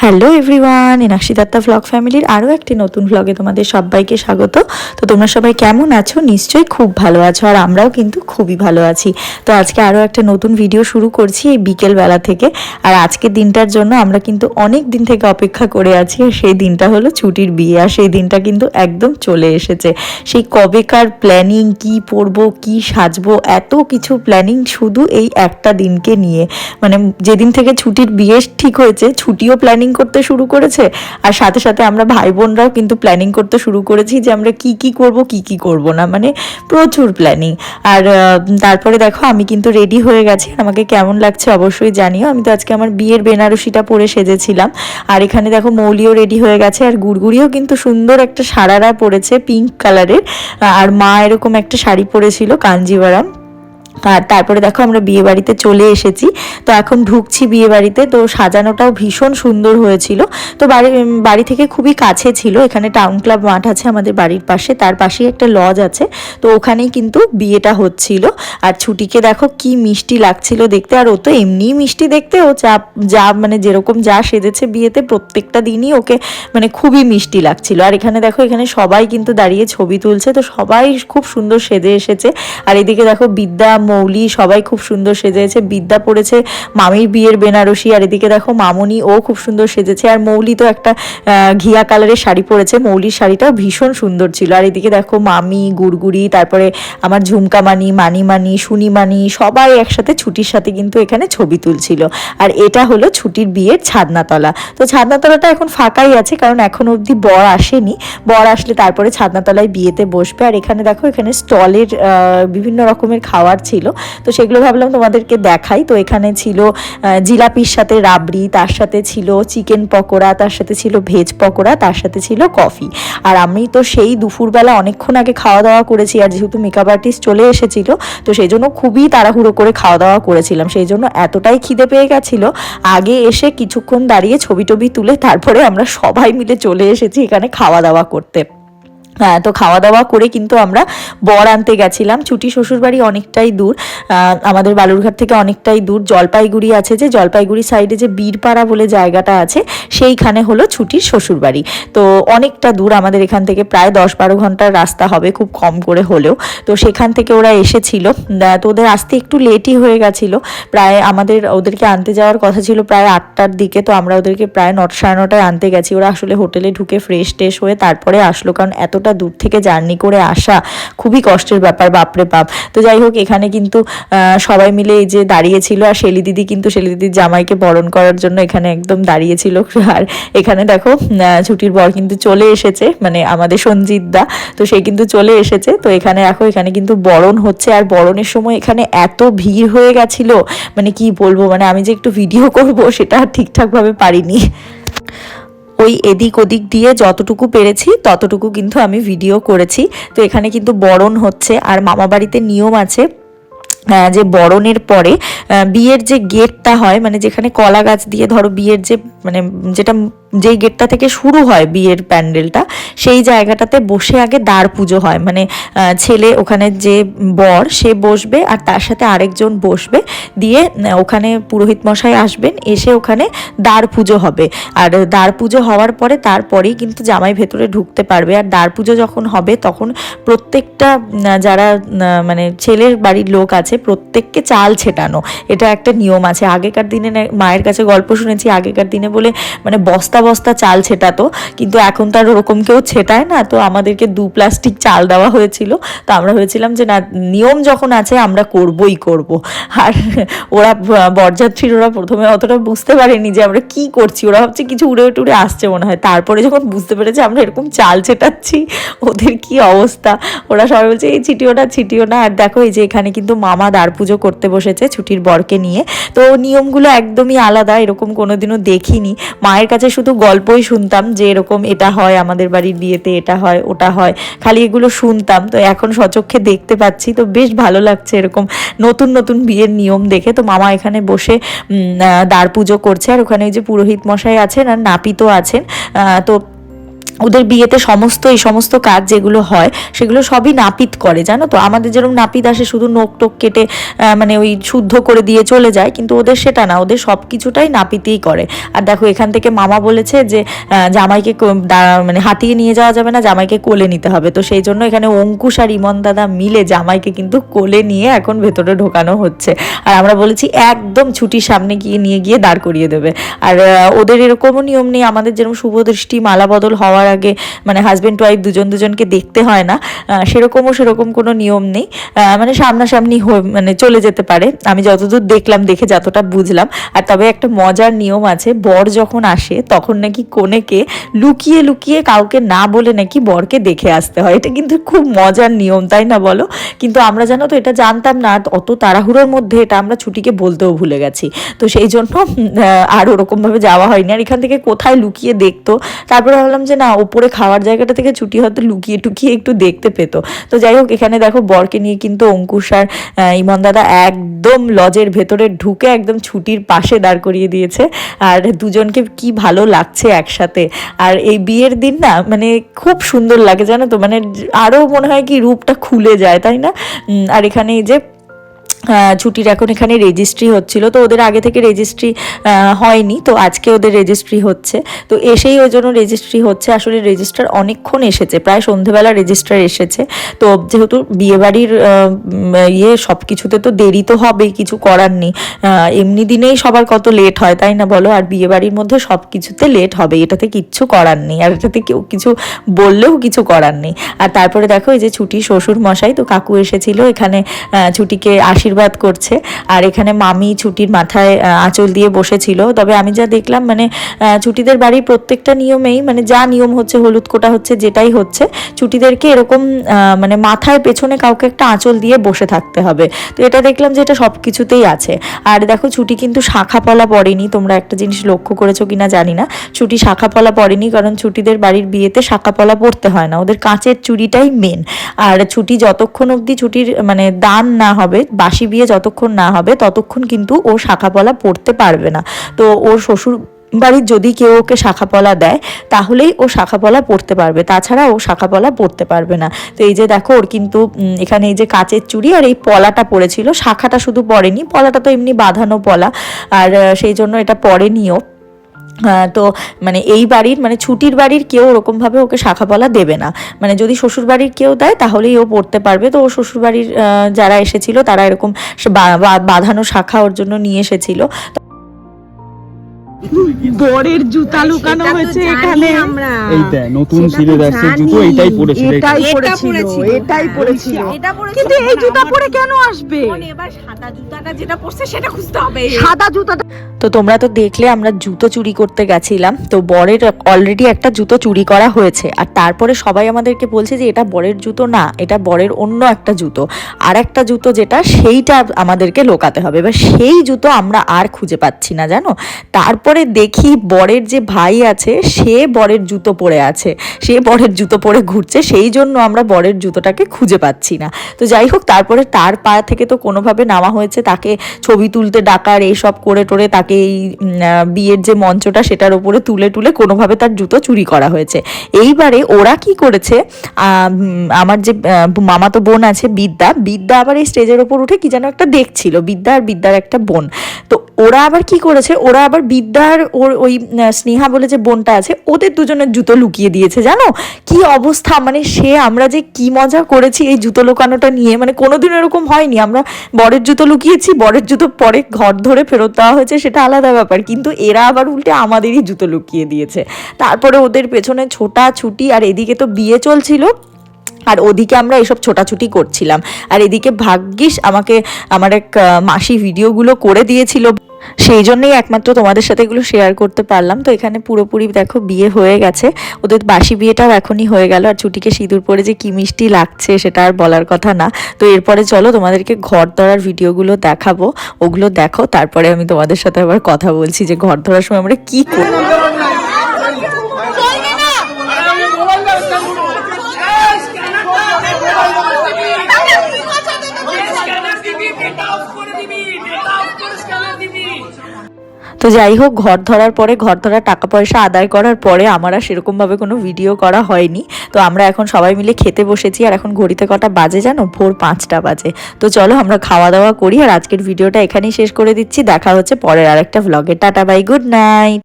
Hello everyone Enakshi Dutta vlog ফ্যামিলির আরও একটি নতুন ভ্লগে তোমাদের সবাইকে স্বাগত। তো তোমরা সবাই কেমন আছো? নিশ্চয়ই খুব ভালো আছো আর আমরাও কিন্তু খুবই ভালো আছি। তো আজকে আরও একটা নতুন ভিডিও শুরু করছি এই বিকেলবেলা থেকে। আর আজকের দিনটার জন্য আমরা কিন্তু অনেক দিন থেকে অপেক্ষা করে আছি। আর সেই দিনটা হলো ছুটির বিয়ে। আর সেই দিনটা কিন্তু একদম চলে এসেছে। সেই কবেকার প্ল্যানিং কি পরবো, কি সাজবো, এত কিছু প্ল্যানিং শুধু এই একটা দিনকে নিয়ে। মানে যেদিন থেকে ছুটির বিয়ে ঠিক হয়েছে, ছুটিও প্ল্যানিং করতে শুরু করেছে। আর সাথে সাথে আমরা ভাই বোনরাও কিন্তু প্ল্যানিং করতে শুরু করেছি যে আমরা কি কি করব, কি কি করব না। মানে প্রচুর প্ল্যানিং আর তারপরে দেখো আমি কিন্তু রেডি হয়ে গেছি। আমাকে কেমন লাগছে অবশ্যই জানিও। আমি তো আজকে আমার বিয়ের বেনারসিটা পরে সেজেছিলাম। আর এখানে দেখো মৌলিও রেডি হয়ে গেছে। আর গুড়গুড়িও কিন্তু সুন্দর একটা সারারা পরেছে পিঙ্ক কালারের আর মা এরকম একটা শাড়ি পরেছিল কাঞ্জিভারাম আর তারপরে দেখো আমরা বিয়ে বাড়িতে চলে এসেছি। তো এখন ঢুকছি বিয়ে বাড়িতে তো সাজানোটাও ভীষণ সুন্দর হয়েছিল। তো বাড়ি বাড়ি থেকে খুবই কাছে ছিল, এখানে টাউন ক্লাব মাঠ আছে আমাদের বাড়ির পাশে, তার পাশেই একটা লজ আছে। তো ওখানেই কিন্তু বিয়েটা হচ্ছিল। আর ছুটিকে দেখো কি মিষ্টি লাগছিল দেখতে, আর ও তো এমনিই মিষ্টি দেখতে, ও যা যা মানে যেরকম যা সেজেছে বিয়েতে প্রত্যেকটা দিনই ওকে মানে খুবই মিষ্টি লাগছিল। আর এখানে দেখো, এখানে সবাই কিন্তু দাঁড়িয়ে ছবি তুলছে, তো সবাই খুব সুন্দর সেজে এসেছে। আর এদিকে দেখো বিদ্যা মৌলি, সবাই খুব সুন্দর সেজেছে। বিদ্যা পড়েছে, মামির বিয়ের বেনারসি, আর এদিকে দেখো মামনি, ও খুব সুন্দর সেজেছে। আর মৌলি তো একটা ঘিয়া কালারের শাড়ি পরেছে। মৌলির শাড়িটাও ভীষণ সুন্দর ছিল। আর এদিকে দেখো মামি, গুড়গুড়ি, তারপরে আমার ঝুমকামানি, মানিমানি, সুনিমানি, সবাই একসাথে ছুটির সাথে কিন্তু এখানে ছবি তুলছিল। আর এটা হলো ছুটির বিয়ের ছাদনাতলা। তো ছাদনাতলাটা এখন ফাঁকাই আছে, কারণ এখন অবধি বর আসেনি। বর আসলে তারপরে ছাদনাতলায় বিয়েতে বসবে। আর এখানে দেখো, এখানে স্টলের বিভিন্ন রকমের খাবার ছিল। তো সেগুলো ভাবলাম তোমাদেরকে দেখাই। তো এখানে ছিল জিলাপির সাথে রাবড়ি, তার সাথে ছিল চিকেন পকোড়া, তার সাথে ছিল ভেজ পকোড়া, তার সাথে ছিল কফি। আর আমি তো সেই দুপুরবেলা অনেকক্ষণ আগে খাওয়া দাওয়া করেছি। আর যেহেতু মেকআপ আর্টিস্ট চলে এসেছিল, তো সেই জন্য খুবই তাড়াহুড়ো করে খাওয়া দাওয়া করেছিলাম। সেই জন্য এতটাই খিদে পেয়ে গেছিল। আগে এসে কিছুক্ষণ দাঁড়িয়ে ছবি টবি তুলে তারপরে আমরা সবাই মিলে চলে এসেছি এখানে খাওয়া দাওয়া করতে। তো খাওয়া দাওয়া করে কিন্তু আমরা বর আনতে গেছিলাম। ছুটি শ্বশুরবাড়ি অনেকটাই দূর। আমাদের বালুরঘাট থেকে অনেকটাই দূর। জলপাইগুড়ি আছে যে, জলপাইগুড়ি সাইডে যে বীরপাড়া বলে জায়গাটা আছে, সেইখানে হলো ছুটির শ্বশুরবাড়ি। তো অনেকটা দূর আমাদের এখান থেকে, প্রায় দশ বারো ঘণ্টার রাস্তা হবে খুব কম করে হলেও। তো সেখান থেকে ওরা এসেছিল। তো ওদের আসতে একটু লেটই হয়ে গেছিল। প্রায় আমাদের, ওদেরকে আনতে যাওয়ার কথা ছিল প্রায় আটটার দিকে। তো আমরা ওদেরকে প্রায় নটা, সাড়ে নটায় আনতে গেছি। ওরা আসলে হোটেলে ঢুকে ফ্রেশ টেশ হয়ে তারপরে আসলো। কারণ এতটা দূর থেকে জার্নি করে আসা খুবই কষ্টের ব্যাপার, বাপরে বাপ। তো যাই হোক, এখানে কিন্তু সবাই মিলে এই যে দাঁড়িয়েছিল আর শেলি দিদি কিন্তু শেলি দিদির জামাইকে বরণ করার জন্য এখানে একদম দাঁড়িয়েছিল। আর এখানে দেখো ছুটির বর কিন্তু চলে এসেছে মানে আমাদের সঞ্জিত দা, তো সে কিন্তু চলে এসেছে। তো এখানে দেখো, এখানে কিন্তু বরণ হচ্ছে আর বরণের সময় এখানে এত ভিড় হয়ে গেছিল। মানে কি বলব মানে আমি যে একটু ভিডিও করব, সেটা ঠিকঠাকভাবে পারিনি। ওই এদিক ওদিক দিয়ে যতটুকু পেরেছি, ততটুকু কিন্তু আমি ভিডিও করেছি। তো এখানে কিন্তু বরণ হচ্ছে, আর মামা বাড়িতে নিয়ম আছে যে বরণের পরে বিয়ের যে গেটটা হয় মানে যেখানে কলা গাছ দিয়ে ধরো বিয়ের যে মানে যেটা, যেই গেটটা থেকে শুরু হয় বিয়ের প্যান্ডেলটা সেই জায়গাটাতে বসে আগে দ্বার পুজো হয়। মানে ছেলে ওখানে যে বর, সে বসবে আর তার সাথে আরেকজন বসবে। দিয়ে ওখানে পুরোহিত মশাই আসবেন, এসে ওখানে দ্বার পুজো হবে। আর দ্বার পুজো হওয়ার পরে, তারপরেই কিন্তু জামাই ভেতরে ঢুকতে পারবে। আর দ্বার পুজো যখন হবে, তখন প্রত্যেকটা যারা মানে ছেলের বাড়ির লোক আছে, প্রত্যেককে চাল ছেটানো। এটা একটা নিয়ম আছে। আগেকার দিনে মায়ের কাছে গল্প শুনেছি, আগেকার দিনে বলে মানে বস্তা বস্তা চাল ছেটাতো। কিন্তু এখন তো আর ওরকম কেউ ছেটায় না, তো আমাদেরকে দু প্লাস্টিক চাল দেওয়া হয়েছিল। তো আমরা ভেবেছিলাম যে না, নিয়ম যখন আছে আমরা করবই করব। আর ওরা, বরযাত্রীর ওরা প্রথমে অতটা বুঝতে পারেনি যে আমরা কি করছি। ওরা ভাবছে কিছু উড়ে টুড়ে আসছে মনে হয়। তারপরে যখন বুঝতে পেরেছে আমরা এরকম চাল ছেটাচ্ছি, ওদের কি অবস্থা? ওরা সবাই বলছে, এই ছিটিও না ছিটিও না। আর দেখো, এই যে এখানে কিন্তু মামা দ্বার পুজো করতে বসেছে ছুটির বরকে নিয়ে। তো নিয়মগুলো একদমই আলাদা, এরকম কোনোদিনও দেখিনি। মায়ের কাছে শুধু গল্পই শুনতাম যে এরকম এটা হয় আমাদের বাড়ির বিয়েতে এটা হয়, ওটা হয়। খালি এগুলো শুনতাম, তো এখন সচক্ষে দেখতে পাচ্ছি, তো বেশ ভালো লাগছে এরকম নতুন নতুন বিয়ের নিয়ম দেখে। তো মামা এখানে বসে দ্বার পুজো করছে, আর ওখানে ওই যে পুরোহিত মশাই আছেন আর নাপিতও আছেন। তো ওদের বিয়েতে সমস্ত, এই সমস্ত কাজ যেগুলো হয়, সেগুলো সবই নাপিত করে, জানো তো? আমাদের যেরকম নাপিত আসে, শুধু নোক টোক কেটে মানে ওই শুদ্ধ করে দিয়ে চলে যায়, কিন্তু ওদের সেটা না, ওদের সব কিছুটাই নাপিতেই করে। আর দেখো, এখান থেকে মামা বলেছে যে জামাইকে মানে হাতিয়ে নিয়ে যাওয়া যাবে না, জামাইকে কোলে নিতে হবে। তো সেই জন্য এখানে অঙ্কুশ আর ইমন দাদা মিলে জামাইকে কিন্তু কোলে নিয়ে এখন ভেতরে ঢোকানো হচ্ছে। আর আমরা বলেছি, একদম ছুটির সামনে গিয়ে, নিয়ে গিয়ে দাঁড় করিয়ে দেবে। আর ওদের এরকমও নিয়ম নেই, আমাদের যেরকম শুভদৃষ্টি মালা বদল হওয়ার আগে মানে হাজব্যান্ড ওয়াইফ দুজন দুজনকে দেখতে হয় না সেরকমও সেরকম কোনো নিয়ম নেই মানে সামনাসামনি মানে চলে যেতে পারে। আমি যতদূর দেখলাম, দেখে যতটা বুঝলাম, আর তবে একটা মজার নিয়ম আছে, বর যখন আসে, তখন নাকি কনেকে লুকিয়ে লুকিয়ে কাউকে না বলে নাকি বরকে দেখে আসতে হয়। এটা কিন্তু খুব মজার নিয়ম, তাই না বলো? কিন্তু আমরা জানো তো, এটা জানতাম না অত তাড়াহুড়োর মধ্যে এটা আমরা ছুটিকে বলতেও ভুলে গেছি। তো সেই জন্য আর ওরকমভাবে যাওয়া হয়নি। আর এখান থেকে কোথায় লুকিয়ে দেখতো? তারপরে ভাবলাম যে না ওপরে খাওয়ার জায়গাটা থেকে ছুটি হয়তো লুকিয়ে টুকিয়ে একটু দেখতে পেতো। তো যাই হোক, এখানে দেখো বরকে নিয়ে কিন্তু অঙ্কুশ আর ইমন দাদা একদম লজের ভেতরে ঢুকে একদম ছুটির পাশে দাঁড় করিয়ে দিয়েছে। আর দুজনকে কি ভালো লাগছে একসাথে। আর এই বিয়ের দিন না মানে খুব সুন্দর লাগে জানো তো মানে আরও মনে হয় কি রূপটা খুলে যায়, তাই না? আর এখানে এই যে ছুটির এখন এখানে রেজিস্ট্রি হচ্ছিল, তো ওদের আগে থেকে রেজিস্ট্রি হয়নি, তো আজকে ওদের রেজিস্ট্রি হচ্ছে। তো এসেই ওই জন্য রেজিস্ট্রি হচ্ছে, আসলে রেজিস্টার অনেকক্ষণ এসেছে, প্রায় সন্ধেবেলা রেজিস্টার এসেছে। তো যেহেতু বিয়েবাড়ির ইয়ে সব কিছুতে তো দেরি তো হবেই, কিছু করার নেই। এমনি দিনেই সবার কত লেট হয়, তাই না বলো? আর বিয়েবাড়ির মধ্যে সব কিছুতে লেট হবে, এটাতে কিচ্ছু করার নেই, আর এটাতে কেউ কিছু বললেও কিছু করার নেই। আর তারপরে দেখো, এই যে ছুটি শ্বশুর মশাই তো কাকু এসেছিল, এখানে ছুটিকে আশীর্বাদ করছে। আর এখানে মামি ছুটির মাথায় আঁচল দিয়ে বসেছিল। তবে আমি যা দেখলাম মানে ছুটিদের বাড়ির প্রত্যেকটা নিয়মেই মানে যা নিয়ম হচ্ছে, হলুদ কোটা হচ্ছে, যেটাই হচ্ছে, ছুটিদেরকে এরকম মানে মাথায়, পেছনে কাউকে একটা আঁচল দিয়ে বসে থাকতে হবে। তো এটা দেখলাম যে এটা সব কিছুতেই আছে। আর দেখো, ছুটি কিন্তু শাখা পলা পড়েনি। তোমরা একটা জিনিস লক্ষ্য করেছ কিনা জানি না। ছুটি শাখা পলা পড়েনি, কারণ ছুটিদের বাড়ির বিয়েতে শাখা পলা পড়তে হয় না। ওদের কাঁচের চুড়িটাই মেন আর ছুটি যতক্ষণ অবধি ছুটির মানে দান না হবে, বাসি বিয়ে যতক্ষণ না হবে, ততক্ষণ কিন্তু ও শাখা পলা পড়তে পারবে না। তো ওর শ্বশুর বাড়ির যদি কেউ ওকে শাখাপলা দেয়, তাহলেই ও শাখাপলা পড়তে পারবে। তাছাড়া ও শাখাপলা পড়তে পারবে না। তো এই যে দেখো, ওর কিন্তু এখানে এই যে কাচের চুড়ি আর এই পলাটা পড়েছিল। শাখাটা শুধু পড়েনি, পলাটা তো এমনি বাঁধানো পলা। আর সেই জন্য এটা পড়েনিও। তো মানে এই বাড়ির মানে ছুটির বাড়ির কেউ ওরকমভাবে ওকে শাখা শাখাপলা দেবে না। মানে যদি শ্বশুর বাড়ির কেউ দেয়, তাহলেই ও পড়তে পারবে। তো ও শ্বশুর বাড়ির যারা এসেছিল, তারা এরকম বাঁধানো শাখা ওর জন্য নিয়ে এসেছিল। বরের জুতা লুকানো হয়েছে এখানে। আমরা। এইটা নতুন সেটা তো সিলে দাসের জানি। জুতো এটাই এটাই। পড়েছিল কিন্তু এই জুতা পরে কেন আসবে? এবার সাদা জুতাটা যেটা পড়ছে সেটা খুঁজতে হবে। সাদা জুতাটা তো তোমরা তো দেখলে আমরা জুতো চুরি করতে গেছিলাম। তো বরের অলরেডি একটা জুতো চুরি করা হয়েছে। আর তারপরে সবাই আমাদেরকে বলছে যে এটা বরের জুতো না এটা বরের অন্য একটা জুতো। আর একটা জুতো যেটা সেইটা আমাদেরকে লোকাতে হবে। এবার সেই জুতো আমরা আর খুঁজে পাচ্ছি না জানো? তারপরে দেখি বরের যে ভাই আছে, সে বরের জুতো পরে আছে, সে বরের জুতো পরে ঘুরছে, সেই জন্য আমরা বরের জুতোটাকে খুঁজে পাচ্ছি না। তো যাই হোক, তারপরে তার পা থেকে তো কোনোভাবে নামা হয়েছে, তাকে ছবি তুলতে ডাকার এইসব করে টোরে তাকে এই বিয়ের যে মঞ্চটা সেটার উপরে তুলে তুলে কোনোভাবে তার জুতো চুরি করা হয়েছে। এইবারে ওরা কি করেছে আমার যে মামাতো বোন আছে বিদ্যা বিদ্যা আবার এই স্টেজের ওপর উঠে কি যেন একটা দেখছিল, বিদ্যা আর বিদ্যার একটা বোন। তো ওরা আবার কি করেছে, ওরা আবার বিদ্যার ওর ওই স্নেহা বলে যে বোনটা আছে, ওদের দুজনের জুতো লুকিয়ে দিয়েছে, জানো? কি অবস্থা? মানে সে, আমরা যে কি মজা করেছি এই জুতো লুকানোটা নিয়ে। মানে কোনোদিন এরকম হয়নি। আমরা বরের জুতো লুকিয়েছি, বরের জুতো পরে ঘর ধরে ফেরত দেওয়া হয়েছে, সেটা আলাদা ব্যাপার। কিন্তু এরা আবার উল্টে আমাদেরই জুতো লুকিয়ে দিয়েছে। তারপরে ওদের পেছনে ছোটা ছুটি আর এদিকে তো বিয়ে চলছিল। আর ওদিকে আমরা এসব ছোটাছুটি করছিলাম। আর এদিকে ভাগ্যিস আমাকে, আমার এক মাসি ভিডিওগুলো করে দিয়েছিল। সেই জন্যই একমাত্র তোমাদের সাথে এগুলো শেয়ার করতে পারলাম। তো এখানে পুরোপুরি দেখো বিয়ে হয়ে গেছে। ওদের বাসি বিয়েটাও এখনই হয়ে গেল। আর ছুটিকে সিঁদুর পরে যে কি মিষ্টি লাগছে সেটা আর বলার কথা না। তো এরপরে চলো তোমাদেরকে ঘর ধরার ভিডিওগুলো দেখাবো। ওগুলো দেখো, তারপরে আমি তোমাদের সাথে আবার কথা বলছি যে ঘর ধরার সময় আমরা কী করি তো যাই হোক, ঘর ধরার পরে, ঘর ধরার টাকা পয়সা আদায় করার পরে আমার আর সেরকমভাবে কোনো ভিডিও করা হয়নি। তো আমরা এখন সবাই মিলে খেতে বসেছি, আর এখন ঘড়িতে কটা বাজে জানো? ভোর পাঁচটা বাজে। তো চলো আমরা খাওয়া দাওয়া করি, আর আজকের ভিডিওটা এখানেই শেষ করে দিচ্ছি। দেখা হচ্ছে পরের আরেকটা ভ্লগে টাটা বাই গুড নাইট